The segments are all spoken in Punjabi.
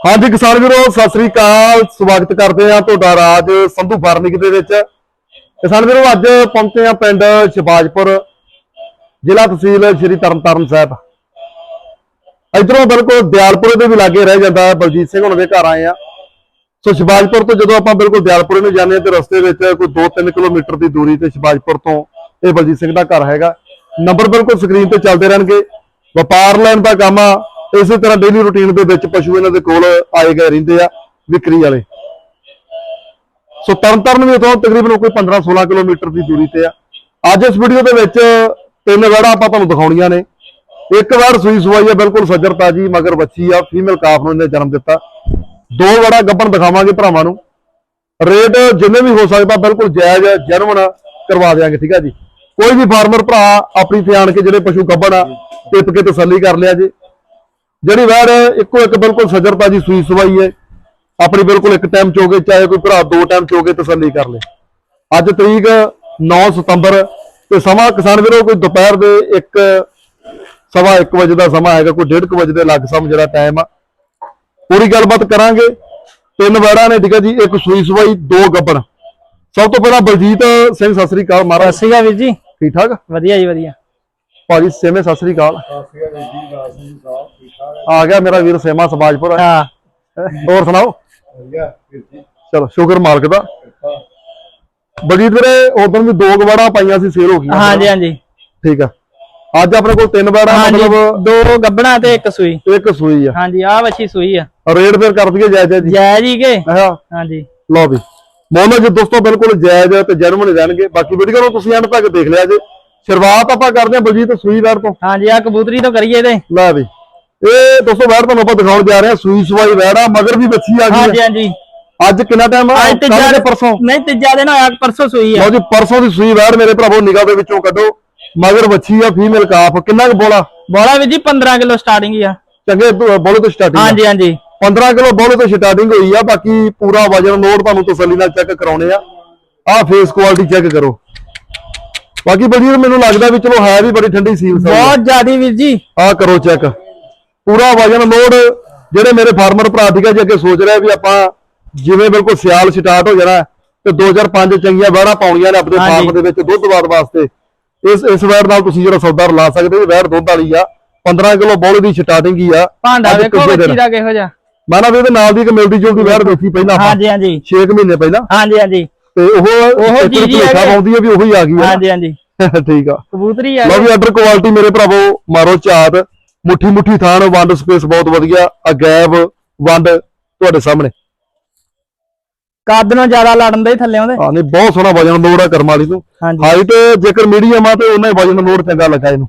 ਹਾਂਜੀ ਕਿਸਾਨ ਵੀਰੋ, ਸਤਿ ਸ੍ਰੀ ਅਕਾਲ। ਸਵਾਗਤ ਕਰਦੇ ਆ ਤੁਹਾਡਾ ਰਾਜ ਸੰਧੂ ਫਾਰਮਿੰਗ ਦੇ ਵਿੱਚ। ਕਿਸਾਨ ਵੀਰੋ, ਅੱਜ ਪਹੁੰਚੇ ਆ ਪਿੰਡ ਸ਼ਿਵਾਜਪੁਰ, ਜ਼ਿਲ੍ਹਾ ਤਹਿਸੀਲ ਸ਼੍ਰੀ ਤਰਨਤਾਰਨ ਸਾਹਿਬ। ਇਧਰੋਂ ਬਿਲਕੁਲ ਦਿਆਲਪੁਰੇ ਦੇ ਵੀ ਲਾਗੇ ਰਹਿ ਜਾਂਦਾ ਬਲਜੀਤ ਸਿੰਘ, ਹੁਣ ਦੇ ਘਰ ਆਏ ਆ ਸੋ ਸ਼ਿਵਾਜਪੁਰ ਤੋਂ ਜਦੋਂ ਆਪਾਂ ਬਿਲਕੁਲ ਦਿਆਲਪੁਰੇ ਨੂੰ ਜਾਂਦੇ ਆ ਤੇ ਰਸਤੇ ਵਿੱਚ ਕੋਈ 2-3 ਕਿਲੋਮੀਟਰ ਦੀ ਦੂਰੀ ਤੇ ਸ਼ਿਵਾਜਪੁਰ ਤੋਂ ਇਹ ਬਲਜੀਤ ਸਿੰਘ ਦਾ ਘਰ ਹੈਗਾ। ਨੰਬਰ ਬਿਲਕੁਲ ਸਕਰੀਨ ਤੇ ਚੱਲਦੇ ਰਹਿਣਗੇ। ਵਪਾਰ ਲੈਣ ਦਾ ਕੰਮ ਆ। ਇਸੇ ਤਰ੍ਹਾਂ ਡੇਲੀ ਰੁਟੀਨ ਦੇ ਵਿੱਚ ਪਸ਼ੂ ਇਹਨਾਂ ਦੇ ਕੋਲ ਆਏ ਗਏ ਰਹਿੰਦੇ ਆ ਵਿਕਰੀ ਵਾਲੇ। ਸੋ ਤਰਨਤਾਰਨ ਵੀ ਇਥੋਂ ਤਕਰੀਬਨ ਕੋਈ 15-16 ਕਿਲੋਮੀਟਰ ਦੀ ਦੂਰੀ ਤੇ ਆ। ਅੱਜ ਇਸ ਵੀਡੀਓ ਦੇ ਵਿੱਚ ਤਿੰਨ ਵੜਾ ਆਪਾਂ ਤੁਹਾਨੂੰ ਦਿਖਾਉਣੀਆਂ ਨੇ। ਇੱਕ ਵਾਰ ਸੂਈ ਸਵਾਈ ਆ, ਬਿਲਕੁਲ ਸੱਜਰ ਤਾਜੀ, ਮਗਰ ਬੱਚੀ ਆ ਫੀਮੇਲ ਕਾਫ ਨੂੰ ਇਹਨੇ ਜਨਮ ਦਿੱਤਾ। ਦੋ ਵੜਾ ਗੱਬਣ ਦਿਖਾਵਾਂਗੇ ਭਰਾਵਾਂ ਨੂੰ। ਰੇਟ ਜਿੰਨੇ ਵੀ ਹੋ ਸਕਦਾ, ਬਿਲਕੁਲ ਜਾਇਜ਼ ਜਨਮਨ ਕਰਵਾ ਦੇਾਂਗੇ ਠੀਕ ਆ ਜੀ। ਕੋਈ ਵੀ ਫਾਰਮਰ ਭਰਾ ਆਪਣੀ ਤੇ ਆਣ ਕੇ ਜਿਹੜੇ ਪਸ਼ੂ ਗੱਬਣ ਆ, ਟਿੱਪ ਕੇ ਤਸੱਲੀ ਕਰ ਲਿਆ ਜੀ। ਜਿਹੜੀ ਵੈੜ ਇੱਕੋ ਇੱਕ ਬਿਲਕੁਲ ਸੱਜਰ ਤਾਜੀ ਸੂਈ ਸਵਾਈ ਹੈ। ਆਪਣੀ ਬਿਲਕੁਲ ਇੱਕ ਟਾਈਮ ਚੋਗੇ ਚਾਹੇ ਕੋਈ ਭਰਾ ਦੋ ਟਾਈਮ ਚੋਗੇ ਤਸੱਲੀ ਕਰ ਲੇ। ਅੱਜ ਤਰੀਕ 9 ਸਤੰਬਰ ਤੇ ਸਮਾਂ ਕਿਸਾਨ ਵੀਰੋ ਕੋਈ ਦੁਪਹਿਰ ਦੇ 1 ਸਵਾ 1 ਵਜੇ ਦਾ ਸਮਾਂ ਹੈਗਾ ਕੋਈ 1:30 ਵਜੇ ਦੇ ਲੱਗ ਸਮ ਜਿਹੜਾ ਟਾਈਮ ਆ। ਪੂਰੀ ਗੱਲਬਾਤ ਕਰਾਂਗੇ। ਤਿੰਨ ਵੈੜਾਂ ਨੇ ਠੀਕ ਹੈ ਜੀ ਇੱਕ ਸੂਈ ਸਵਾਈ ਦੋ ਗੱਬਣ। ਸਭ ਤੋਂ ਪਹਿਲਾਂ ਬਲਜੀਤ ਸਿੰਘ ਸਤਿ ਸ੍ਰੀ ਅਕਾਲ ਮਹਾਰਾਜ। ਸਤਿ ਸ਼੍ਰੀ ਅਕਾਲ ਵੀਰ ਜੀ। ਠੀਕ ਠਾਕ? ਵਧੀਆ ਜੀ ਵਧੀਆ। ਭਾਜੀ ਸੇਮੇ ਸਤਿ ਸ੍ਰੀ ਅਕਾਲ। ਆ ਗਿਆ ਮੇਰਾ ਵੀਰ ਸੇਮਾ ਸਬਾਜਪੁਰ। ਹਾਂ। ਹੋਰ ਸੁਣਾਓ? ਚਲੋ ਸ਼ੁਕਰ ਮਾਲਕ ਦਾ। ਬਲਜੀਤ ਵੀਰੇ ਉਦੋਂ ਵੀ ਦੋ ਗਵਾੜਾ ਪਾਈਆਂ ਸੀ ਸੇਲ ਹੋ ਗਈਆਂ। ਹਾਂਜੀ ਹਾਂਜੀ। ਠੀਕ ਆ। ਅੱਜ ਆਪਣੇ ਕੋਲ ਤਿੰਨ ਵਾੜਾ ਹਾਂਜੀ। ਮਤਲਬ ਦੋ ਗੱਬਣਾ ਤੇ ਇੱਕ ਸੂਈ। ਇੱਕ ਸੂਈ ਆ। ਹਾਂਜੀ ਆਹ ਵੱਛੀ ਸੂਈ ਆ। ਰੇਟ ਫਿਰ ਕਰ ਦਈਏ ਜਾਇਜ਼ ਜੀ। ਜੈ ਜੀ ਕੇ? ਹਾਂ। ਹਾਂਜੀ। ਲਓ ਵੀ। ਮੋਹਮਦ ਜੀ ਦੋਸਤੋ ਬਿਲਕੁਲ ਜਾਇਜ਼ ਤੇ ਜਨਮਨ ਰਹਿਣਗੇ। ਬਾਕੀ ਵੀਡੀਓ ਨੂੰ ਤੁਸੀਂ ਐਂਡ ਤੱਕ ਦੇਖ ਲਿਆ ਜੇ। ਸ਼ੁਰੂਆਤ ਆਪਾਂ ਕਰਦੇ ਹਾਂ ਬਲਜੀਤ ਸੂਈ ਵੈੜ ਤੋਂ। ਹਾਂਜੀ ਆ ਕਬੂਤਰੀ ਤੋਂ ਕਰੀਏ ਤੇ ਲੈ ਵੀ। ਇਹ ਦੋਸਤੋ ਵੈੜ ਤੁਹਾਨੂੰ ਆਪਾਂ ਦਿਖਾਉਣ ਜਾ ਰਹੇ ਹਾਂ। ਸੂਈ ਸਵਾਈ ਵੈੜ ਆ ਮਗਰ ਵੀ ਬੱਚੀ ਆ ਗਈ ਹਾਂਜੀ। ਹਾਂਜੀ। ਅੱਜ ਕਿੰਨਾ ਟਾਈਮ ਅੱਜ ਤੀਜਾ ਤੇ ਪਰਸੋਂ? ਨਹੀਂ ਤੀਜਾ ਦਿਨ ਹੋਇਆ ਪਰਸੋਂ ਸੂਈ ਆ। ਲਓ ਜੀ ਪਰਸੋਂ ਦੀ ਸੂਈ ਵੈੜ ਮੇਰੇ ਭਰਾਵੋ ਨਿਗਾਹ ਦੇ ਵਿੱਚੋਂ ਕੱਢੋ। ਮਗਰ ਬੱਚੀ ਆ ਫੀਮੇਲ ਕਾਫ ਕਿੰਨਾ ਕੁ ਬੋਲਾ? ਬੋਲਾ ਵੀਰ ਜੀ 15 ਕਿਲੋ ਸਟਾਰਟਿੰਗ ਆ। ਚੰਗੇ ਬੋਲੇ ਤੋਂ ਸਟਾਰਟਿੰਗ ਹਾਂਜੀ ਹਾਂਜੀ। 15 ਕਿਲੋ ਬੋਲੇ ਤੋਂ ਸਟਾਰਟਿੰਗ ਹੋਈ ਆ ਬਾਕੀ ਪੂਰਾ ਵਜਨ ਲੋਡ ਤੁਹਾਨੂੰ ਤਸੱਲੀ ਨਾਲ ਚੈੱਕ ਕਰਾਉਣੇ ਆ। ਆਹ ਫੇਸ ਕੁਆਲਿਟੀ ਚੈੱਕ ਕਰੋ। ਬਾਕੀ ਬਲਜੀਤ ਮੈਨੂੰ ਲੱਗਦਾ ਵੀ ਚਲੋ ਹੈ ਵੀ ਬੜੀ ਠੰਡੀ ਸੀਲ ਬਹੁਤ ਜ਼ਿਆਦੀ ਵੀਰ ਜੀ। ਆਹ ਕਰੋ ਚੈੱਕ ਪੂਰਾ ਵਜਨ ਲੋਡ ਜਿਹੜੇ ਮੇਰੇ ਫਾਰਮਰ ਭਰਾ ਠੀਕ ਆ ਜੀ ਅੱਗੇ ਸੋਚ ਰਿਹਾ ਵੀ ਆਪਾਂ ਜਿਵੇਂ ਬਿਲਕੁਲ ਸਿਆਲ ਸਟਾਰਟ ਹੋ ਜਾਣਾ ਤੇ 2005 ਚੰਗੀਆਂ ਵਹਿੜਾਂ ਪਾਉਣੀਆਂ ਨੇ ਆਪਣੇ। ਫਾਰਮ ਦੇ ਵਿੱਚ ਦੁੱਧ ਵਾਦ ਵਾਸਤੇ। ਇਸ ਇਸ ਵੈੜ ਨਾਲ ਤੁਸੀਂ ਜਿਹੜਾ ਸੌਦਾ ਲਾ ਸਕਦੇ ਹੋ ਵੈੜ ਦੁੱਧ ਵਾਲੀ ਆ। 15 ਕਿਲੋ ਬੋਲੇ ਦੀ ਸਟਾਰਟਿੰਗ ਹੀ ਆ। ਭਾਂਡਾ ਵੇਖੋ। ਵੱਛੀ ਦਾ ਕਿਹੋ ਜਿਹਾ। ਮੈਂ ਨਾ ਵੀ ਇਹਦੇ ਨਾਲ ਦੀ ਇੱਕ ਮਿਲਦੀ ਜੁਲਦੀ ਵੈੜ ਦੇਖੀ ਪਹਿਲਾਂ ਹਾਂਜੀ ਹਾਂਜੀ। 6 ਮਹੀਨੇ ਪਹਿਲਾਂ। ਹਾਂਜੀ ਹਾਂਜੀ। ਤੇ ਉਹ ਉਹੋ ਜੀ ਜੀ ਭੁਲੇਖਾ ਹੈਗੇ। ਪਾਉਂਦੀ ਆ ਵੀ ਉਹੀ ਆ ਗਈ ਆ ਹਾਂਜੀ ਹਾਂਜੀ। ਠੀਕ ਆ। ਕਬੂਤਰੀ ਆ ਲਓ ਵੀ ਆਰਡਰ ਕੁਆਲਿਟੀ ਮੇਰੇ ਭਰਾਵੋ ਮਾਰੋ ਝਾਤ। ਮੁੱਠੀ ਮੁੱਠੀ ਥਾਣ ਵੰਡ ਸਪੇਸ ਬਹੁਤ ਵਧੀਆ। ਅਗੈਬ ਵੰਡ ਤੁਹਾਡੇ ਸਾਹਮਣੇ। ਕੱਦ ਨੂੰ ਜ਼ਿਆਦਾ ਲੜਨ ਦੇ ਥੱਲੇ ਆਉਂਦੇ। ਹਾਂ ਨਹੀਂ ਬਹੁਤ ਸੋਹਣਾ ਵਜਨ ਲੋਡ ਆ ਕਰਮ ਵਾਲੀ ਨੂੰ। ਹਾਂਜੀ। ਹਾਈਟ ਜੇਕਰ ਮੀਡੀਅਮ ਆ ਤੇ ਉਹਨਾਂ ਹੀ ਵਜਨ ਲੋਡ ਚੰਗਾ ਲੱਗਾ ਇਹਨੂੰ।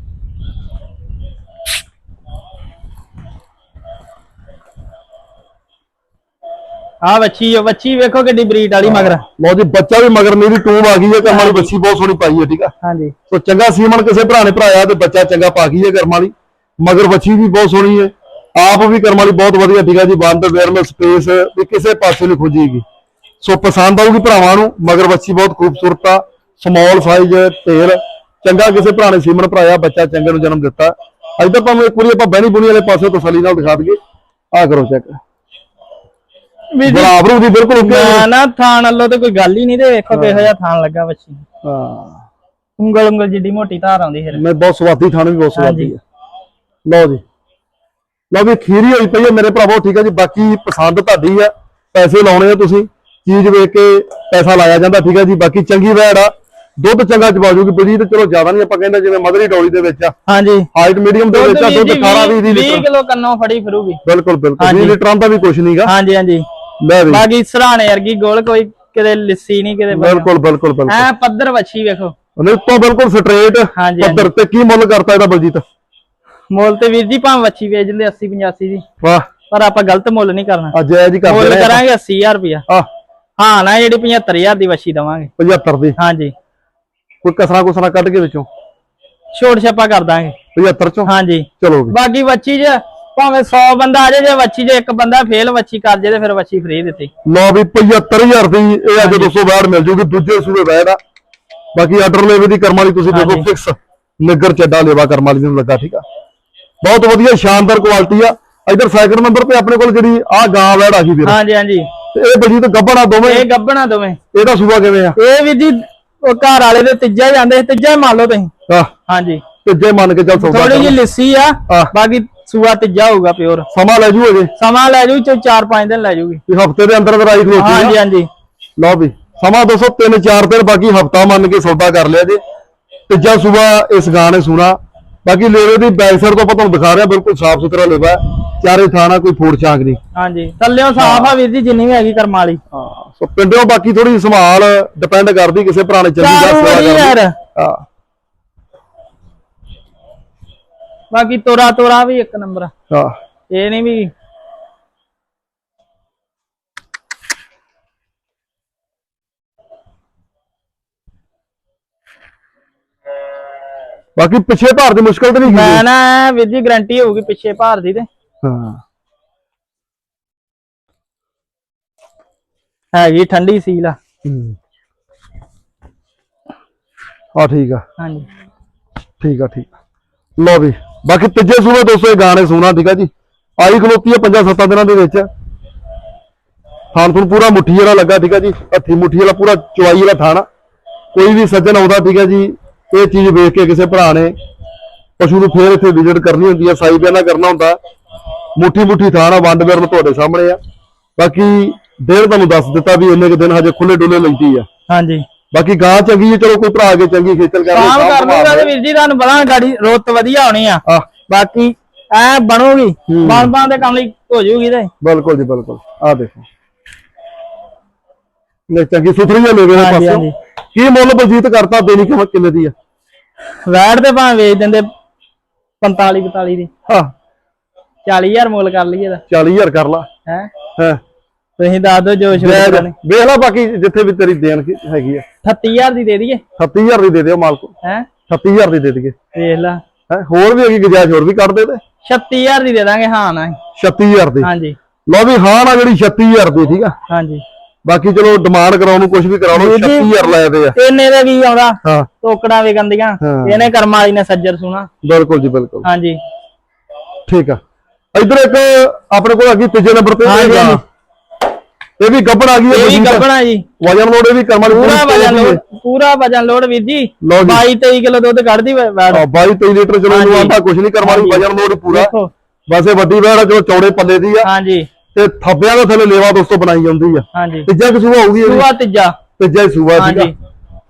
ਆ ਵੱਛੀ ਆ ਵੱਛੀ ਵੇਖੋ ਕਿੱਡੀ ਬਰੀਡ ਵਾਲੀ ਮਗਰ। ਲਓ ਜੀ ਬੱਚਾ ਵੀ ਮਗਰ ਮੇਰੀ ਟੂਮ ਆ ਗਈ ਹੈ ਕਰਮ ਵਾਲੀ ਬੱਚੀ ਬਹੁਤ ਸੋਹਣੀ ਪਾਈ ਹੈ ਠੀਕ ਆ? ਹਾਂਜੀ। ਸੋ ਚੰਗਾ ਸੀਮਨ ਕਿਸੇ ਭਰਾ ਨੇ ਭਰਾਇਆ ਤੇ ਬੱਚਾ ਚੰਗਾ ਪਾ ਗਈ ਹੈ ਕਰਮ ਵਾਲੀ। ਮਗਰ ਬੱਚੀ ਵੀ ਬਹੁਤ ਸੋਹਣੀ ਹੈ। ਆਪ ਵੀ ਕਰਮ ਵਾਲੀ ਬਹੁਤ ਵਧੀਆ ਠੀਕ ਆ ਜੀ ਵੰਡ ਵੇਰਮਲ ਸਪੇਸ ਵੀ ਕਿਸੇ ਪਾਸੇ ਨਹੀਂ ਖੋਜੀਗੀ। ਸੋ ਪਸੰਦ ਆਊਗੀ ਭਰਾਵਾਂ ਨੂੰ ਮਗਰ ਬੱਚੀ ਬਹੁਤ ਖੂਬਸੂਰਤ ਆ ਸਮਾਲ ਸਾਈਜ਼ ਤੇਲ ਚੰਗਾ ਕਿਸੇ ਭਰਾ ਨੇ ਸੀਮਨ ਭਰਾਇਆ ਬੱਚਾ ਚੰਗੇ ਨੂੰ ਜਨਮ ਦਿੱਤਾ। ਇੱਧਰ ਤੁਹਾਨੂੰ ਇੱਕ ਵਾਰੀ ਆਪਾਂ ਬਹਿਣੀ ਬੁਣੀ ਵਾਲੇ ਪਾਸੇ ਤਸੱਲੀ ਨਾਲ ਦਿਖਾ ਦਈਏ। ਆ ਕਰੋ ਚੈੱਕ ਵੀ ਜੀ ਬਰਾਬਰ ਉਹਦੀ ਬਿਲਕੁਲ ਓਕੇ ਨਾ ਨਾ ਥਾਣ ਵੱਲੋਂ ਤੇ ਕੋਈ ਗੱਲ ਹੀ ਨਹੀਂ ਤੇ ਵੇਖੋ ਕਿਹੋ ਜਿਹਾ ਥਾਣ ਲੱਗਾ ਵੱਛੀ। ਹਾਂ। ਉਂਗਲ ਉਂਗਲ ਜਿੱਡੀ ਮੋਟੀ ਧਾਰ ਆਉਂਦੀ ਫਿਰ। ਮੈਂ ਬਹੁਤ ਸਵਾਦੀ ਥਾਣੇ ਵੀ ਬਹੁਤ ਸਵਾਦੀ। ਹੈ। ਲਓ ਜੀ। ਲਓ ਵੀ ਖੀਰੀ ਹੋਈ ਪਈ ਹੈ ਮੇਰੇ ਭਰਾਵੋ ਠੀਕ ਹੈ ਜੀ। ਬਾਕੀ ਪਸੰਦ ਤੁਹਾਡੀ ਆ ਪੈਸੇ ਲਾਉਣੇ ਆ ਤੁਸੀਂ। ਚੀਜ਼ ਵੇਖ ਕੇ ਪੈਸਾ ਲਾਇਆ ਜਾਂਦਾ ਠੀਕ ਹੈ ਜੀ। ਬਾਕੀ ਚੰਗੀ ਵੈੜ ਆ। ਦੁੱਧ ਚੰਗਾ ਚਵਾ ਜੂਗੀ ਬਲੀ ਤੇ ਚਲੋ ਜ਼ਿਆਦਾ ਨਹੀਂ ਆਪਾਂ ਕਹਿੰਦੇ ਜਿਵੇਂ ਮਦਰੀ ਡੌਲੀ ਦੇ ਵਿੱਚ ਆ। ਹਾਂਜੀ। ਹਾਈਟ ਮੀਡੀਅਮ ਦੇ ਵਿੱਚ ਆ ਦੁੱਧ 18 20 20 ਲੀਟਰ। ਕਿਲੋ ਕੰਨੋਂ ਫੜੀ ਫਿਰੂਗੀ। ਬਿਲਕੁਲ ਬਿਲਕੁਲ। 20 ਹਾਂਜੀ। ਲੀਟਰਾਂ ਦਾ ਵੀ ਕੁਝ ਨਹੀਂਗਾ ਹਾਂਜੀ ਹਾਂਜੀ। ਲੈ ਵੀ। ਬਾਕੀ ਸਰਾਣੇ ਵਰਗੀ ਗੋਲ ਕੋਈ ਕਿਤੇ ਲਿੱਸੀ ਨਹੀਂ ਕਿਤੇ ਬਿਲਕੁਲ ਬਿਲਕੁਲ ਬਿਲਕੁਲ। ਐ ਪੱਧਰ ਵੱਛੀ ਵੇਖੋ। ਨਹੀਂ ਤੋਂ ਬਿਲਕੁਲ ਸਟ੍ਰੇਟ ਹਾਂਜੀ, ਪੱਧਰ ਤੇ ਕੀ ਮੁੱਲ ਕਰਤਾ ਇਹਦਾ ਬਲਜੀਤ? ਮੁੱਲ ਤੇ ਵੀਰ ਜੀ ਭਾਵੇਂ ਵੱਛੀ ਵੇਚ ਲੈਂਦੇ 80 85 ਦੀ। ਵਾਹ। ਪਰ ਆਪਾਂ ਗਲਤ ਮੁੱਲ ਨਹੀਂ ਕਰਨਾ। ਅੱਜ ਇਹ ਜੀ ਕਰਦੇ ਮੁੱਲ ਰਹੇ ਕਰਾਂਗੇ 80000 ਰੁਪਇਆ। ਆ ਹਾਂ ਨਾ ਜਿਹੜੀ 75000 ਦੀ ਵੱਛੀ ਦਵਾਂਗੇ। 75 ਦੀ? ਹਾਂਜੀ। ਕੋਈ ਕਸਰਾ ਕੁਸਰਾ ਕੱਢ ਕੇ ਵਿੱਚੋਂ? ਛੋਟ ਛੱਪਾ ਕਰ ਦਾਂਗੇ। 75 ਚੋਂ? ਹਾਂਜੀ। ਚਲੋ ਵੀ ਬਾਕੀ ਵੱਛੀ 'ਚ ਭਾਵੇਂ 100 ਬੰਦਾ ਆ ਜਾਏ ਜੇ ਵੱਛੀ 'ਚ ਇੱਕ ਬੰਦਾ ਫੇਲ ਵੱਛੀ ਕਰ ਜੇ ਤੇ ਫਿਰ ਵੱਛੀ ਫ੍ਰੀ ਦਿੱਤੀ। ਲਓ ਵੀ 75000 ਦੀ ਇਹ ਅੱਜ 200 ਬਾਹਰ ਮਿਲ ਜੂਗੀ ਦੂਜੇ ਸੂਬੇ ਬੈਠ ਆ। ਬਾਕੀ ਆਰਡਰ ਲੈਵੇ ਦੀ ਕਰਮ ਵਾਲੀ ਤੁਸੀਂ ਦੇਖੋ। ਫਿਕਸ ਨਿੱਗਰ ਚੱਡਾ ਲੇਵਾ ਕਰਮ ਵਾਲੀ ਨੂੰ ਲੱਗਾ ਠੀਕ ਆ। ਬਹੁਤ ਵਧੀਆ ਸ਼ਾਨਦਾਰ ਕੁਆਲਿਟੀ ਆ। ਇਧਰ ਸੈਕਿੰਡ ਨੰਬਰ ਤੇ ਆਪਣੇ ਕੋਲ ਜਿਹੜੀ ਆ ਗਾਂ ਵੈੜ ਆ ਗਈ ਵੀਰ। ਹਾਂਜੀ ਹਾਂਜੀ। ਇਹ ਬਲਜੀਤ ਗੱਬੜਾ ਦੋਵੇਂ। ਇਹ ਗੱਬਣਾ ਦੋਵੇਂ। ਇਹਦਾ ਸੂਆ ਕਿਵੇਂ ਆ? ਇਹ ਵੀ ਜੀ ਉਹ ਘਰ ਵਾਲੇ ਦੇ ਤੀਜਾ ਹੀ ਜਾਂਦੇ ਤੀਜਾ ਹੀ ਮੰਨ ਲਓ ਤੁਸੀਂ। ਆਹ। ਹਾਂਜੀ। ਤੀਜੇ ਮੰਨ ਕੇ ਚੱਲ ਸੌਦਾ ਥੋੜੀ। ਜਿਹੀ ਲਿੱਸੀ ਆ। ਬਾਕੀ ਸੂਆ ਤੀਜਾ ਹੋਊਗਾ ਪਿਓਰ ਸਮਾਂ ਲੈ ਜੂ ਅਜੇ। ਸਮਾਂ ਲੈ ਜੂ ਚ 4-5 ਦਿਨ ਲੈ ਜੂਗੀ। ਵੀ ਹਫ਼ਤੇ ਦੇ ਅੰਦਰ ਅੰਦਰ ਆਈ ਖਲੋਤੀ ਹਾਂਜੀ ਹਾਂਜੀ। ਲਓ ਵੀ ਸਮਾਂ ਦੋਸਤੋ 3-4 ਦਿਨ ਬਾਕੀ ਹਫਤਾ ਮੰਨ ਕੇ ਸੌਦਾ ਕਰ ਲਿਆ ਜੀ। ਤੀਜਾ ਸੂਆ ਇਸ ਗਾਂ ਨੇ ਸੁਣਾ। ਬਾਕੀ ਲੇਵੇ ਦੀ ਬੈਕ ਸਾਈਡ ਤੋਂ ਆਪਾਂ ਤੁਹਾਨੂੰ ਦਿਖਾ ਰਿਹਾ ਬਿਲਕੁਲ ਸਾਫ਼ ਸੁਥਰਾ ਲੇਵਾ। ਚਾਰੇ ਥਾਣਾ ਕੋਈ ਫੋੜ ਚਾਂਕ ਨਹੀਂ। ਹਾਂਜੀ ਥੱਲਿਓ ਸਾਫ਼ ਆ ਵੀਰ ਜੀ ਜਿੰਨੀ ਵੀ ਹੈਗੀ ਕਰਮ ਵਾਲੀ। ਹਾਂ ਸੋ ਪਿੰਡੋਂ ਬਾਕੀ ਥੋੜੀ ਸੰਭਾਲ ਡਿਪੈਂਡ ਕਰਦੀ ਕਿਸੇ ਭਰਾ ਨੇ ਚੰਗੀ ਚਾਰੂ ਗੱਲ ਵਾਲੀ ਯਾਰ। ਹਾਂ। ਬਾਕੀ ਤੋਰਾ ਤੋਰਾ ਵੀ ਇੱਕ ਨੰਬਰ ਆ। ਹਾਂ। ਇਹ ਨਹੀਂ ਵੀ ਬਾਕੀ ਪਿੱਛੇ ਭਾਰ ਦੀ ਮੁਸ਼ਕਲ ਤੇ ਨਹੀਂ ਮੈਂ ਨਾ ਵੀਰ ਜੀ ਗਰੰਟੀ ਹੋਊਗੀ ਪਿੱਛੇ ਭਾਰ ਦੀ ਤੇ। ਹਾਂ। ਹੈਗੀ ਠੰਡੀ ਸੀਲ ਆ। ਹੂੰ। ਆ ਠੀਕ ਆ। ਹਾਂਜੀ। ਠੀਕ ਆ ਠੀਕ। ਲਓ ਵੀ। ਬਾਕੀ ਤੀਜੇ ਸੂਬੇ ਦੋਸਤੋ, ਇਹ ਗਾਣੇ ਸੁਣਾ ਠੀਕ ਆ ਜੀ। ਆਈ ਖਲੋਤੀ ਆ ਪੰਜਾਂ ਸੱਤਾਂ ਦਿਨਾਂ ਦੇ ਵਿੱਚ। ਥਾਣ ਤੁਹਾਨੂੰ ਪੂਰਾ ਮੁੱਠੀ ਵਾਲਾ ਲੱਗਾ, ਠੀਕ ਆ ਜੀ। ਹੱਥੀ ਮੁੱਠੀ ਵਾਲਾ ਪੂਰਾ ਚਵਾਈ ਵਾਲਾ ਥਾਣਾ ਕੋਈ ਵੀ ਸੱਜਣ ਆਉਂਦਾ, ਠੀਕ ਆ ਜੀ, ਇਹ ਚੀਜ਼ ਵੇਖ ਕੇ ਕਿਸੇ ਭਰਾ ਨੇ ਪਸ਼ੂ ਨੂੰ ਫੇਰ ਇੱਥੇ ਵਿਜ਼ਿਟ ਕਰਨੀ ਹੁੰਦੀ ਆ, ਸਾਈ ਬਿਆਨਾ ਕਰਨਾ ਹੁੰਦਾ। ਮੁੱਠੀ ਮੁੱਠੀ ਥਾਣਾ ਵੰਡ ਵਿਰਨ ਤੁਹਾਡੇ ਸਾਹਮਣੇ ਆ। ਬਾਕੀ ਦੇਰ ਤੁਹਾਨੂੰ ਦੱਸ ਦਿੱਤਾ ਵੀ ਇੰਨੇ ਕੁ ਦਿਨ ਹਜੇ ਖੁੱਲੇ ਡੁੱਲੇ ਲੈਂਦੀ ਆ। ਹਾਂਜੀ। ਬਾਕੀ ਗਾਂ ਚੰਗੀ ਹੈ ਚਲੋ ਕੋਈ ਭਰਾ ਕੇ ਚੰਗੀ ਖੇਚਲ ਕਰ ਕੰਮ ਕਰ ਲੂਗਾ ਤੇ। ਵੀਰ ਜੀ ਤੁਹਾਨੂੰ ਬੜਾ ਗਾੜੀ ਰੋਤ ਵਧੀਆ ਹੋਣੀ ਆ। ਆਹ। ਬਾਕੀ ਐ ਬਣੂਗੀ ਬਣ ਬਣ ਦੇ ਕੰਮ ਲਈ ਹੋ ਜੂਗੀ ਤੇ। ਬਿਲਕੁਲ ਜੀ ਬਿਲਕੁਲ। ਆ ਦੇਖੋ। ਲੈ ਚੰਗੀ ਸੁਥਰੀ ਹੈ ਮੇਰੇ ਹਾਂਜੀ, ਪਾਸੋਂ ਹਾਂਜੀ। ਕੀ ਮੁੱਲ ਬਲਜੀਤ ਕਰਤਾ ਦੇਣੀ ਕਿਵੇਂ ਕਿੰਨੇ ਦੀ ਆ? ਵੈਟ ਤੇ ਭਾਵੇਂ ਵੇਚ ਦਿੰਦੇ 45 45 ਦੀ। ਹਾਂ 40000 ਮੁੱਲ ਕਰ ਲਈਏ ਦਾ 40000 ਕਰ ਲਾ। ਹੈ? ਹਾਂ। ਤੁਸੀਂ ਦੱਸ ਦਿਓ ਜੋ ਸ਼ੁਰੂ ਵੇਖ ਕਰਨੀ ਵੇਖ ਲਾ ਬਾਕੀ ਜਿੱਥੇ ਵੀ ਤੇਰੀ ਦੇਣ ਹੈਗੀ ਆ। 38000 ਦੀ ਦੇ ਦਈਏ। 37000 ਦੀ ਦੇ ਦਿਓ ਮਾਲਕ। ਹੈ? 37000 ਦੀ ਦੇ ਦਈਏ। ਵੇਖ ਲਾ। ਹੈ ਹੋਰ ਵੀ ਹੈਗੀ ਗੁਜਾਇਸ਼ ਹੋਰ ਵੀ ਕਰ ਦੇ ਤੇ। 36000 ਦੀ ਦੇ ਦਾਂਗੇ ਹਾਂ ਨਾ 36000 ਦੀ। ਹਾਂਜੀ। ਲਓ ਵੀ ਹਾਂ ਨਾ ਜਿਹੜੀ 36000 ਦੀ ਠੀਕ ਆ? ਹਾਂਜੀ। ਬਾਕੀ ਚਲੋ ਡਿਮਾਂਡ ਕਰਾਉਣ ਨੂੰ ਕੁਝ ਵੀ ਕਰਾ ਲਓ ਵੀਰ ਜੀ, 36000 ਲੈ ਦੇ ਆ। ਇਹਨੇ ਦਾ ਕੀ ਆਉਂਦਾ। ਹਾਂ। ਟੋਕੜਾਂ ਵੀ ਗੰਦੀਆਂ ਹਾਂ। ਇਹਨੇ ਕਰਮ ਵਾਲੀ ਨੇ ਸੱਜਰ ਸੁਣਾ। ਬਿਲਕੁਲ ਜੀ ਬਿਲਕੁਲ। ਹਾਂਜੀ। ਠੀਕ ਆ। ਇਧਰ ਇੱਕ ਆਪਣੇ ਕੋਲ ਹੈਗੀ ਤੀਜੇ ਨੰਬਰ ਤੇ। ਹਾਂਜੀ, ਇਹ। ਇਹ ਵੀ ਗੱਬੜ ਆ ਗਈ ਹੈ ਇਹ ਵੀ। ਗੱਬਣਾ ਜੀ। ਵਜਨ ਲੋਡ ਇਹ ਵੀ ਕਰਮਾਂ ਪੂਰਾ ਵਜਨ ਲੋਡ ਹੈ। ਪੂਰਾ ਵਜਨ ਲੋਡ ਵੀਰ ਜੀ। ਲਓ ਜੀ। 22 23 ਕਿਲੋ ਦੁੱਧ ਕੱਢਦੀ ਵੈੜ। ਆ 22 23 ਲੀਟਰ ਚਲੋ ਹਾਂਜੀ। ਆਂਦਾ ਕੁਝ ਨਹੀਂ ਕਰਮਾਂ ਹਾਂਜੀ। ਵਜਨ ਲੋਡ ਪੂਰਾ। ਦੇਖੋ। ਬਸ ਇਹ ਵੱਡੀ ਵੈੜ ਆ ਚੌੜੇ ਪੱਲੇ ਦੀ ਆ। ਹਾਂਜੀ। ਤੇ ਥੱਬਿਆਂ ਦੇ ਥੱਲੇ ਲੇਵਾ ਦੋਸਤੋ ਬਣਾਈ ਜਾਂਦੀ ਆ। ਹਾਂਜੀ। ਤੀਜਾ ਕਿਸੂ ਹੋਊਗੀ ਇਹਦੀ। ਸੂਆ ਤੀਜਾ। ਤੀਜਾ ਹੀ ਸੂਆ ਠੀਕ ਹਾਂਜੀ।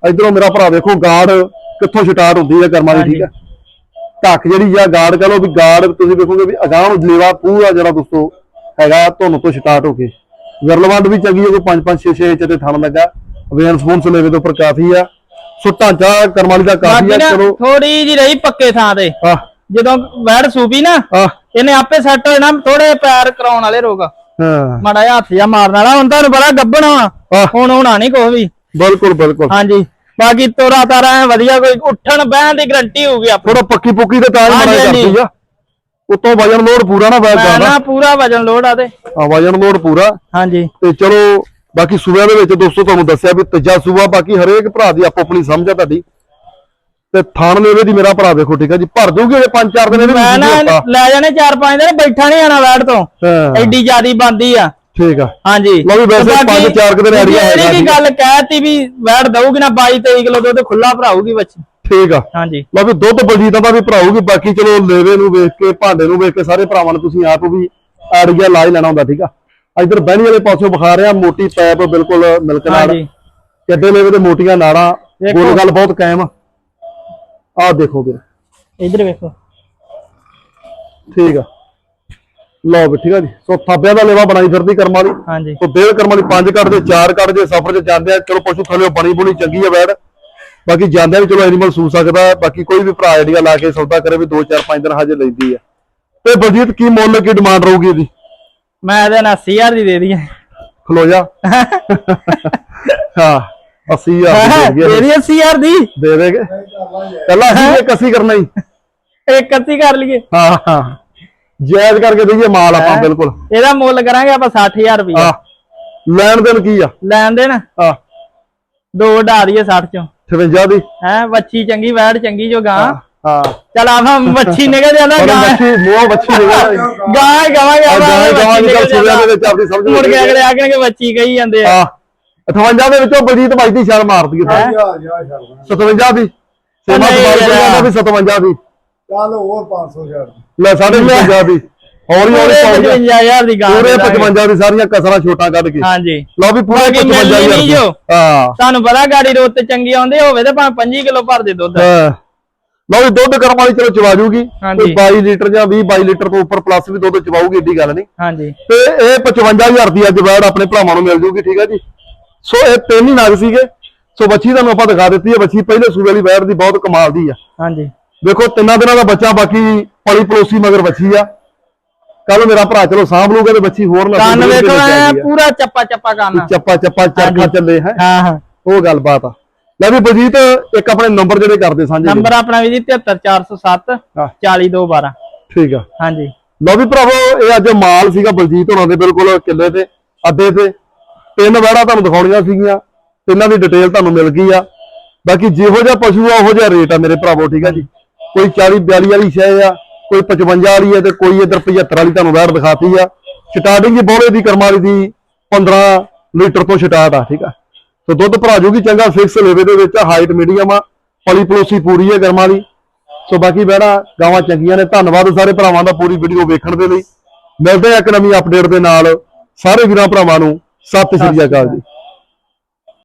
ਇਧਰੋਂ ਮੇਰਾ ਭਰਾ ਦੇਖੋ ਗਾਰਡ ਕਿੱਥੋਂ ਸਟਾਰਟ ਹੁੰਦੀ ਹੈ ਕਰਮਾਂ ਦੀ ਠੀਕ ਆ। ਢੱਕ ਜਿਹੜੀ ਆ ਗਾਰਡ ਕਹ ਲਓ ਵੀ ਗਾਰਡ ਤੁਸੀਂ ਵੇਖੋਗੇ ਵੀ ਅਗਾਂਹ ਨੂੰ ਲੇਵਾ ਪੂਰਾ ਜਿਹੜਾ ਦੋਸਤੋ ਹੈਗਾ ਤੁਹਾਨੂੰ ਤੋਂ ਸਟਾਰਟ ਹੋ ਕੇ। ਵਿਰਲਵੰਡ ਵੀ ਚੰਗੀ ਹੈ ਕੋਈ 5 5 6 6 ਇੰਚ ਤੇ ਥਣ ਲੱਗਾ। ਵੇਨ ਸਪੂਨ ਲੈਵੇ ਦੇ ਉੱਪਰ ਕਾਫੀ ਆ। ਸੋ ਢਾਂਚਾ ਕਰਮਾਂ ਦੀ ਕਾਫੀ ਆ ਚਲੋ। ਥੋੜੀ ਜੀ ਰਹੀ ਪੱਕੇ ਥਾਂ ਤੇ। ਜਦੋਂ ਵੈੜ ਸੂਪੀ ਨਾ ਇਹਨੇ ਆਪੇ ਸੈੱਟ ਹੋ ਜਾਣਾ ਥੋੜੇ ਪੈਰ ਕਰਾਉਣ ਵਾਲੇ ਰੋਗ ਹਾਂ। ਮਾੜਾ ਜਿਹਾ ਹੱਥ ਜਾਂ ਮਾਰਨ ਵਾਲਾ ਹੁਣ ਤੁਹਾਨੂੰ ਬੜਾ ਗੱਬਣ ਹੋਣਾ। ਹੁਣ ਹੋਣਾ ਨਹੀਂ ਕੁਛ ਵੀ। ਬਿਲਕੁਲ ਬਿਲਕੁਲ। ਹਾਂਜੀ। ਬਾਕੀ ਤੋਰਾ ਤਾਰਾ ਵਧੀਆ ਕੋਈ ਉੱਠਣ ਬਹਿਣ ਦੀ ਗਰੰਟੀ ਹੋਊਗੀ ਆਪਣੀ। ਥੋੜਾ ਪੱਕੀ ਪੁੱਕੀ ਤੇ ਤਾਂ ਹੀ ਹਾਂਜੀ। ਕਰਦੀ ਆ। ਉਤੋਂ ਵਜਨ ਲੋਡ ਪੂਰਾ ਨਾ ਜਾਂਦਾ। ਨਾ ਪੂਰਾ ਵਜਨ ਲੋਡ ਆ ਤੇ। ਆ ਵਜਨ ਲੋਡ ਪੂਰਾ। ਹਾਂਜੀ। ਤੇ ਚਲੋ ਬਾਕੀ ਸੂਬਿਆਂ ਦੇ ਵਿੱਚ ਦੋਸਤੋ ਤੁਹਾਨੂੰ ਦੱਸਿਆ ਵੀ ਤੀਜਾ ਸੂਬਾ ਬਾਕੀ ਹਰੇਕ ਭਰਾ ਦੀ ਆਪੋ ਆਪਣੀ ਸਮਝ ਆ ਤੁਹਾਡੀ। ਤੇ ਥਾਣ ਲੇਵੇ ਦੀ ਮੇਰਾ ਭਰਾ ਦੇਖੋ ਠੀਕ ਆ ਜੀ। ਭਰ ਦੂਗੇ ਇਹ ਪੰਜ ਚਾਰ ਦਿਨ ਇਹਦੇ ਮੈਂ ਨਾ। ਲੈ ਜਾਣੇ ਚਾਰ ਪੰਜ ਦਿਨ ਬੈਠਾ ਨਹੀਂ ਆਣਾ ਵੈੜ ਤੋਂ। ਹਾਂ। ਐਡੀ ਜਿਆਦੀ ਬੰਦੀ ਆ। ਠੀਕ ਆ। ਹਾਂਜੀ। ਲਓ ਵੀ ਵੈਸੇ ਤੇ ਬਾਕੀ ਪੰਜ ਚਾਰ ਕੁ ਦਿਨ ਜਿਹੜੀ ਆਈਡੀਆ ਹੈਗਾ ਇਹਦੀ ਜੀ। ਗੱਲ ਕਹਿਤੀ ਵੀ ਵੈੜ ਦਊਗੀ ਨਾ 22 23 ਕਿਲੋ ਦੁੱਧ ਖੁੱਲਾ ਭਰਾਊਗੀ ਬੱਚੀ ਠੀਕ ਆ। ਹਾਂਜੀ। ਲਓ ਵੀ ਦੁੱਧ ਬਲਜੀਤਾਂ ਦਾ ਵੀ ਭਰਾਊਗੀ ਬਾਕੀ ਚਲੋ ਲੇਵੇ ਨੂੰ ਵੇਖ ਕੇ ਭਾਂਡੇ ਨੂੰ ਵੇਖ ਕੇ ਸਾਰੇ ਭਰਾਵਾਂ ਨੂੰ ਤੁਸੀਂ ਆਪ ਵੀ ਆਈਡੀਆ ਲਾ ਹੀ ਲੈਣਾ ਹੁੰਦਾ ਠੀਕ ਆ। ਇਧਰ ਬਹਿਣੀ ਵਾਲੇ ਪਾਸੋਂ ਵਿਖਾ ਰਿਹਾ ਮੋਟੀ ਪੈਪ ਬਿਲਕੁਲ ਮਿਲਕ ਨਾਲ। ਹਾਂਜੀ। ਕਿੱਡੇ ਲੇਵੇ ਤੇ ਮੋਟੀਆਂ ਨਾੜਾਂ। ਗੋਲ ਗੱਲ ਬਹੁਤ ਕਾਇਮ ਆ। ਆਹ ਦੇਖੋ ਵੀਰ। ਇਧਰ ਵੇਖੋ। ਠੀਕ ਆ। ਲਓ ਵੀ ਠੀਕ ਆ ਜੀ। ਸੋ ਥਾਬਿਆਂ ਦਾ ਲੇਵਾ ਬਣਾਈ ਫਿਰਦੀ ਕਰਮਾਂ ਦੀ। ਹਾਂਜੀ। ਸੋ ਡੇਢ ਕਰਮਾਂ ਦੀ ਪੰਜ ਕੱਢ ਦੇ ਚਾਰ ਕੱਢ ਦੇ ਸਫ਼ਰ 'ਚ ਜਾਂਦੇ ਆ। ਚਲੋ ਪਸ਼ੂ ਥੱਲੇ ਬਣੀ ਬੁਣੀ ਚੰਗੀ ਆ ਬੈੜ ਬਾਕੀ ਜਾਂਦਿਆਂ ਵੀ ਚਲੋ ਐਨੀਮਲ ਸੂ ਸਕਦਾ ਹੈ। ਬਾਕੀ ਕੋਈ ਵੀ ਭਰਾ ਆਈਡੀਆ ਲਾ ਕੇ ਸੌਦਾ ਕਰੇ ਵੀ 2 4 5 ਦਿਨ ਹਜੇ ਲੈਂਦੀ ਆ ਤੇ ਬਲਜੀਤ ਕੀ ਮੁੱਲ ਕੀ ਡਿਮਾਂਡ ਰਹੂਗੀ ਇਹਦੀ? ਮੈਂ ਇਹਦੇ ਨਾਲ 80000 ਦੀ ਦੇ ਦਈਏ। ਖਲੋ ਜਾ। ਹਾਂ 80000 ਦੀ ਦੇ ਦੇ ਦਈਏ। ਦਈਏ 80000 ਦੀ। ਦੇ ਦੇਗੇ। ਕੱਲਾ ਅਸੀਂ ਇੱਕ ਅਸੀਂ ਕਰਨਾ ਹੀ। ਇੱਕ ਅੱਸੀ ਕਰ ਲਈਏ। ਹਾਂ ਹਾਂ। ਜਾਇਜ਼ ਕਰਕੇ ਦਈਏ ਮਾਲ ਆਪਾਂ ਹੈਂ? ਬਿਲਕੁਲ। ਇਹਦਾ ਮੁੱਲ ਕਰਾਂਗੇ ਆਪਾਂ 60000 ਰੁਪਏ ਲੈਣ ਦੇਣ ਕੀ ਆ? ਲੈਣ ਦੇਣ? ਆ ਦੋ ਢਾ ਦਈਏ 60 ਚੋਂ। 56 ਦੀ ਹੈ ਬੱਚੀ ਚੰਗੀ ਵੈੜ ਚੰਗੀ ਜੋ ਗਾਂ। ਹਾਂ ਚਲ ਆਪਾਂ ਮੱਛੀ ਨਿਕਲ ਜਾਂਦਾ ਪਰ ਗਾਂ। ਮੱਛੀ ਮੂੰਹ ਮੱਛੀ ਨਿਕਲ ਗਾਂ ਆਪਾਂ ਗਾਂ ਨਿਕਲ ਦੀ ਵਿੱਚ ਆਪਣੀ ਸਮਝ ਮੁੜ ਕੇ ਅਗਲੇ ਆਖਣਗੇ ਮੱਛੀ ਕਹੀ ਜਾਂਦੇ ਆ। ਆ 58 ਦੇ ਵਿੱਚੋਂ ਬਲਜੀਤ ਬਾਈ ਦੀ ਛਾਲ ਮਾਰਦੀ ਹੈ। ਜਾ ਜਾ ਛੱਡ 57 ਦੀ ਸੇਮਾ ਨਹੀਂ ਸਵਾਲ ਵੀ 57 ਦੀ ਚੱਲ ਹੋਰ 500 ਛੱਡ ਲੈ ਸਾਡੇ 55 ਦੀ ਹੌਲੀ ਹੌਲੀ 55000 ਦੀ ਗਾਂ ਪੂਰੇ ਦੇ ਦਾਂਗੇ। 55 ਦੀ ਸਾਰੀਆਂ ਕਸਰਾਂ ਛੋਟਾਂ ਕੱਢ ਕੇ। ਹਾਂਜੀ। ਲਓ ਵੀ ਪੂਰੇ ਬਾਕੀ 55 ਮਿਲਣੀ ਨਹੀਂ ਜੋ। ਹਾਂ। ਤੁਹਾਨੂੰ ਪਤਾ ਗਾੜੀ ਰੋਡ ਤੇ ਚੰਗੀ ਆਉਂਦੇ ਹੋਵੇ ਤੇ ਭਾਵੇਂ 25 ਕਿਲੋ ਭਰ ਦੇ ਦੁੱਧ। ਹਾਂ। ਲਓ ਵੀ ਦੁੱਧ ਕਰਮ ਵਾਲੀ ਚਲੋ ਚਵਾ ਜੂਗੀ। ਕੋਈ 22 ਲੀਟਰ ਜਾਂ 20 22 ਲੀਟਰ ਤੋਂ ਉੱਪਰ ਪਲੱਸ ਵੀ ਦੁੱਧ ਚਵਾਊਗੀ ਏਡੀ ਗੱਲ ਨਹੀਂ। ਹਾਂਜੀ। ਤੇ ਇਹ 55000 ਦੀ ਅੱਜ ਵੈੜ ਆਪਣੇ ਭਰਾਵਾਂ ਨੂੰ ਮਿਲ ਜੂਗੀ ਠੀਕ ਹੈ ਜੀ? ਸੋ ਇਹ ਤਿੰਨ ਹੀ ਨਗ ਸੀਗੇ। ਸੋ ਬੱਚੀ ਤੁਹਾਨੂੰ ਆਪਾਂ ਦਿਖਾ ਦਿੱਤੀ ਹੈ ਬੱਚੀ ਪਹਿਲੇ ਸੂਬੇ ਵਾਲੀ ਵੈੜ ਦੀ ਬਹੁਤ ਕਮਾਲ ਦੀ ਆ। ਹਾਂਜੀ। ਵੇਖੋ ਤਿੰਨਾਂ ਦਿਨਾਂ ਦਾ ਬੱਚਾ ਬਾਕੀ ਪਲੀ ਪਲੋਸੀ ਮਗਰ ਬੱਚੀ ਆ। ਕੱਲ ਮੇਰਾ ਭਰਾ ਚਲੋ ਸਾਂਭ ਲੂਗਾ ਤੇ ਬੱਚੀ ਹੋਰ ਨਾ ਕੰਨ ਵੇਖੋ ਐਂ। ਪੂਰਾ ਚੱਪਾ ਚੱਪਾ ਕੰਨ। ਚੱਪਾ ਚੱਪਾ ਚਰਖਾ। ਚੱਲੇ ਹੈ। ਹਾਂ ਹਾਂ। ਉਹ ਗੱਲਬਾਤ ਆ। ਲੈ ਵੀ ਬਜੀਤ ਇੱਕ ਆਪਣੇ ਨੰਬਰ ਜਿਹੜੇ ਕਰਦੇ ਸਾਂਝੇ ਜੀ। ਨੰਬਰ ਆਪਣਾ ਵੀ ਜੀ 73407 ਹਾਂ। 40212 ਠੀਕ ਆ। ਹਾਂਜੀ। ਲਓ ਵੀ ਭਰਾਵੋ ਇਹ ਅੱਜ ਮਾਲ ਸੀਗਾ ਬਲਜੀਤ ਹੋਣਾ ਦੇ ਬਿਲਕੁਲ ਕਿੱਲੇ ਤੇ ਅੱਡੇ ਤੇ। ਤਿੰਨ ਵੜਾ ਤੁਹਾਨੂੰ ਦਿਖਾਉਣੀਆਂ ਸੀਗੀਆਂ। ਤਿੰਨਾਂ ਦੀ ਡਿਟੇਲ ਤੁਹਾਨੂੰ ਮਿਲ ਗਈ ਆ। ਬਾਕੀ ਜਿਹੋ ਜਿਹਾ ਪਸ਼ੂ ਆ ਉਹੋ ਜਿਹਾ ਰੇਟ ਆ ਮੇਰੇ ਭਰਾਵੋ ਠੀਕ ਆ ਜੀ। ਕੋਈ 40 42 ਵਾਲੀ ਸ਼ੈ ਆ ਕੋਈ 55 ਵਾਲੀ ਹੈ ਤੇ ਕੋਈ ਇਧਰ 75 ਵਾਲੀ ਤੁਹਾਨੂੰ ਵੈਟ ਦਿਖਾਤੀ ਆ। ਸਟਾਰਟਿੰਗ ਹੀ ਬੋਲੇ ਦੀ ਕਰਮਾਂ ਦੀ 15 ਲੀਟਰ ਤੋਂ ਸਟਾਰਟ ਆ, ਠੀਕ ਆ। ਤੇ ਦੁੱਧ ਭਰਾ ਜੂਗੀ, ਚੰਗਾ ਫਿਕਸ ਲੇਵੇ ਦੇ ਵਿੱਚ ਹਾਈਟ ਮੀਡੀਅਮ ਆ, ਪਲੀ ਪਲੋਸੀ ਪੂਰੀ ਹੈ ਕਰਮਾਂ ਦੀ ਸੋ ਬਾਕੀ ਬਹਿਣਾ, ਗਾਵਾਂ ਚੰਗੀਆਂ ਨੇ। ਧੰਨਵਾਦ ਸਾਰੇ ਭਰਾਵਾਂ ਦਾ ਪੂਰੀ ਵੀਡੀਓ ਵੇਖਣ ਦੇ ਲਈ। ਮਿਲਦੇ ਆ ਇੱਕ ਨਵੀਂ ਅਪਡੇਟ ਦੇ ਨਾਲ। ਸਾਰੇ ਵੀਰਾਂ ਭਰਾਵਾਂ ਨੂੰ ਸਤਿ ਸ਼੍ਰੀ ਅਕਾਲ ਜੀ।